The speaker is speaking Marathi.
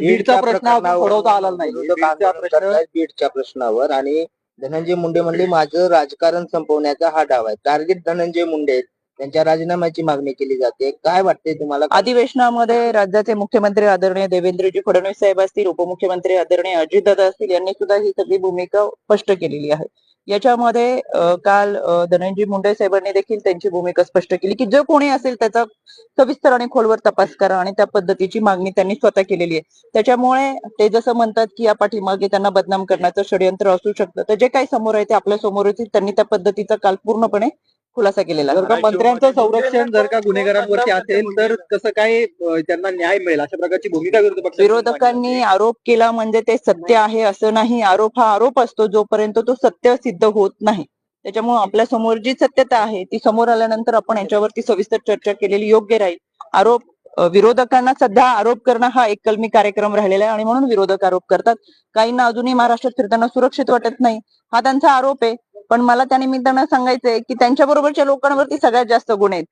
नाही, बीडचा प्रश्न अजून प्रकरणावर सोडवता आला नाही. विरोधक बीडचा आंदोलन प्रश्न करतायत बीडच्या प्रश्नावर आणि धनंजय मुंडे म्हणले माझं राजकारण संपवण्याचा हा डाव आहे. टार्गेट धनंजय मुंडे आहेत. त्यांच्या राजीनाम्याची मागणी केली जाते. काय वाटते तुम्हाला? अधिवेशनामध्ये राज्याचे मुख्यमंत्री आदरणीय देवेंद्रजी फडणवीस साहेब असतील उपमुख्यमंत्री आदरणीय अजितदादा असतील यांनी सुद्धा ही सगळी भूमिका स्पष्ट केलेली आहे. याच्यामध्ये काल धनंजय मुंडे साहेबांनी देखील त्यांची भूमिका स्पष्ट केली की जो कोणी असेल त्याचा सविस्तर आणि खोलवर तपास करा आणि त्या पद्धतीची मागणी त्यांनी स्वतः केलेली आहे. त्याच्यामुळे ते जसं म्हणतात की या पाठीमागे त्यांना बदनाम करण्याचं षडयंत्र असू शकतं. तर जे काही समोर आहे ते आपल्यासमोर येतील त्यांनी त्या पद्धतीचा काल पूर्णपणे खुलासा केलेला. जर का मंत्र्यांचं संरक्षण जर का गुन्हेगारांवरती असेल तर कसं काय त्यांना न्याय मिळेल? अशा प्रकारची भूमिका विरोधी विरोधकांनी आरोप केला म्हणजे ते सत्य आहे असं नाही. आरोप हा आरोप असतो जोपर्यंत तो सत्य सिद्ध होत नाही. त्याच्यामुळे आपल्यासमोर जी सत्यता आहे ती समोर आल्यानंतर आपण याच्यावरती सविस्तर चर्चा केलेली योग्य राहील. आरोप विरोधकांना सध्या आरोप करणं हा एक कलमी कार्यक्रम राहिलेला आहे आणि म्हणून विरोधक आरोप करतात. काहींना अजूनही महाराष्ट्रात फिरताना सुरक्षित वाटत नाही. हा त्यांचा आरोप आहे. पण मला त्यानिमित्तानं सांगायचंय की त्यांच्या बरोबरच्या लोकांवरती सगळ्यात जास्त गुन्हे आहेत.